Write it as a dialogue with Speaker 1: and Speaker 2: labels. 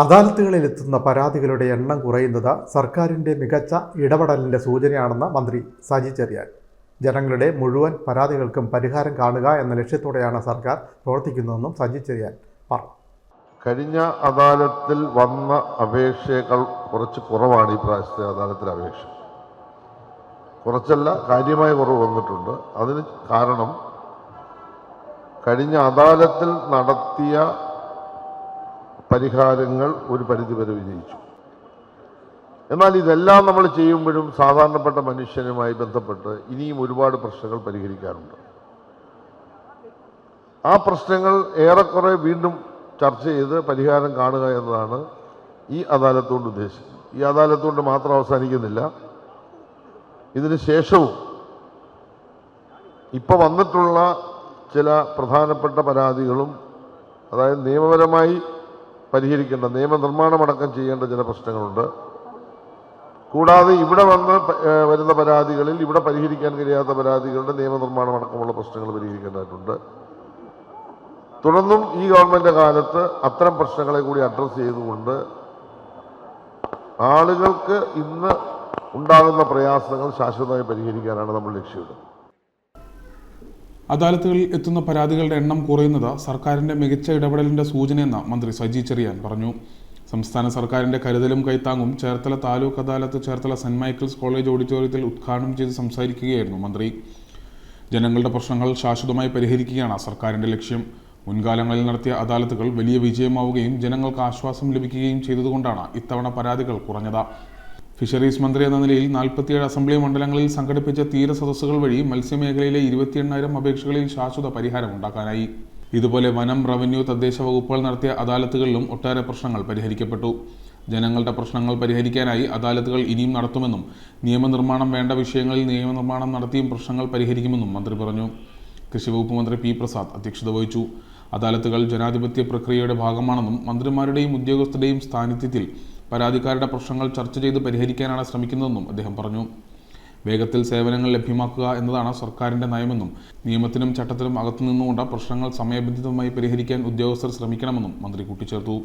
Speaker 1: അദാലത്തുകളിൽ എത്തുന്ന പരാതികളുടെ എണ്ണം കുറയുന്നത് സർക്കാരിന്റെ മികച്ച ഇടപെടലിന്റെ സൂചനയാണെന്ന് മന്ത്രി സജി ചെറിയാൻ. ജനങ്ങളുടെ മുഴുവൻ പരാതികൾക്കും പരിഹാരം കാണുക എന്ന ലക്ഷ്യത്തോടെയാണ് സർക്കാർ പ്രവർത്തിക്കുന്നതെന്നും സജി ചെറിയാൻ പറഞ്ഞു.
Speaker 2: കഴിഞ്ഞ അദാലത്തിൽ വന്ന അപേക്ഷകൾ കുറച്ച് കുറവാണ് ഈ പ്രാവശ്യത്തെ അദാലത്തിലെ അപേക്ഷ. കുറച്ചല്ല കാര്യമായ കുറവ് വന്നിട്ടുണ്ട്. അതിന് കാരണം കഴിഞ്ഞ അദാലത്തിൽ നടത്തിയ പരിഹാരങ്ങൾ ഒരു പരിധിവരെ വിജയിച്ചു. എന്നാൽ ഇതെല്ലാം നമ്മൾ ചെയ്യുമ്പോഴും സാധാരണപ്പെട്ട മനുഷ്യനുമായി ബന്ധപ്പെട്ട് ഇനിയും ഒരുപാട് പ്രശ്നങ്ങൾ പരിഹരിക്കാറുണ്ട്. ആ പ്രശ്നങ്ങൾ ഏറെക്കുറെ വീണ്ടും ചർച്ച ചെയ്ത് പരിഹാരം കാണുക എന്നതാണ് ഈ അദാലത്തുകൊണ്ട് ഉദ്ദേശിക്കുന്നത് ഈ അദാലത്തുകൊണ്ട് മാത്രം അവസാനിക്കുന്നില്ല. ഇതിന് ശേഷവും ഇപ്പോൾ വന്നിട്ടുള്ള ചില പ്രധാനപ്പെട്ട പരാതികളും അതായത് നിയമപരമായി പരിഹരിക്കേണ്ട നിയമനിർമ്മാണമടക്കം ചെയ്യേണ്ട ചില പ്രശ്നങ്ങളുണ്ട്. കൂടാതെ ഇവിടെ വന്ന് വരുന്ന പരാതികളിൽ ഇവിടെ പരിഹരിക്കാൻ കഴിയാത്ത പരാതികളുടെ നിയമനിർമ്മാണം അടക്കമുള്ള പ്രശ്നങ്ങൾ പരിഹരിക്കേണ്ടതായിട്ടുണ്ട്. തുടർന്നും ഈ ഗവൺമെന്റ് കാലത്ത് അത്തരം പ്രശ്നങ്ങളെ കൂടി അഡ്രസ്സ് ചെയ്തുകൊണ്ട് ആളുകൾക്ക് ഇന്ന് ഉണ്ടാകുന്ന പ്രയാസങ്ങൾ ശാശ്വതമായി പരിഹരിക്കാനാണ് നമ്മൾ ലക്ഷ്യമിടുന്നത്.
Speaker 3: അദാലത്തുകളിൽ എത്തുന്ന പരാതികളുടെ എണ്ണം കുറയുന്നത് സർക്കാരിന്റെ മികച്ച ഇടപെടലിന്റെ സൂചനയെന്ന് മന്ത്രി സജി ചെറിയാൻ പറഞ്ഞു. സംസ്ഥാന സർക്കാരിന്റെ കരുതലും കൈത്താങ്ങും Cherthala taluk adalat Cherthala saint Michael's college ഓഡിറ്റോറിയത്തിൽ ഉദ്ഘാടനം ചെയ്ത് സംസാരിക്കുകയായിരുന്നു മന്ത്രി. ജനങ്ങളുടെ പ്രശ്നങ്ങൾ ശാശ്വതമായി പരിഹരിക്കുകയാണ് സർക്കാരിന്റെ ലക്ഷ്യം. മുൻകാലങ്ങളിൽ നടത്തിയ അദാലത്തുകൾ വലിയ വിജയമാവുകയും ജനങ്ങൾക്ക് ആശ്വാസം ലഭിക്കുകയും ചെയ്തതുകൊണ്ടാണ് ഇത്തവണ പരാതികൾ കുറഞ്ഞത്. ഫിഷറീസ് മന്ത്രി എന്ന നിലയിൽ നാൽപ്പത്തിയേഴ് അസംബ്ലി മണ്ഡലങ്ങളിൽ സംഘടിപ്പിച്ച തീര സദസ്സുകൾ വഴി മത്സ്യമേഖലയിലെ ഇരുപത്തി എണ്ണായിരം അപേക്ഷകളിൽ ശാശ്വത പരിഹാരം ഉണ്ടാക്കാനായി. ഇതുപോലെ വനം റവന്യൂ തദ്ദേശ വകുപ്പുകൾ നടത്തിയ അദാലത്തുകളിലും ഒട്ടേറെ പ്രശ്നങ്ങൾ പരിഹരിക്കപ്പെട്ടു. ജനങ്ങളുടെ പ്രശ്നങ്ങൾ പരിഹരിക്കാനായി അദാലത്തുകൾ ഇനിയും നടത്തുമെന്നും നിയമനിർമ്മാണം വേണ്ട വിഷയങ്ങളിൽ നിയമനിർമ്മാണം നടത്തിയും പ്രശ്നങ്ങൾ പരിഹരിക്കുമെന്നും മന്ത്രി പറഞ്ഞു. കൃഷിവകുപ്പ് മന്ത്രി പി പ്രസാദ് അധ്യക്ഷത വഹിച്ചു. അദാലത്തുകൾ ജനാധിപത്യ പ്രക്രിയയുടെ ഭാഗമാണെന്നും മന്ത്രിമാരുടെയും ഉദ്യോഗസ്ഥരുടെയും സാന്നിധ്യത്തിൽ പരാതിക്കാരുടെ പ്രശ്നങ്ങൾ ചർച്ച ചെയ്ത് പരിഹരിക്കാനാണ് ശ്രമിക്കുന്നതെന്നും അദ്ദേഹം പറഞ്ഞു. വേഗത്തിൽ സേവനങ്ങൾ ലഭ്യമാക്കുക എന്നതാണ് സർക്കാരിന്റെ നയമെന്നും നിയമത്തിനും ചട്ടത്തിനും അകത്തുനിന്നുകൊണ്ട് പ്രശ്നങ്ങൾ സമയബന്ധിതമായി പരിഹരിക്കാൻ ഉദ്യോഗസ്ഥർ ശ്രമിക്കണമെന്നും മന്ത്രി കൂട്ടിച്ചേർത്തു.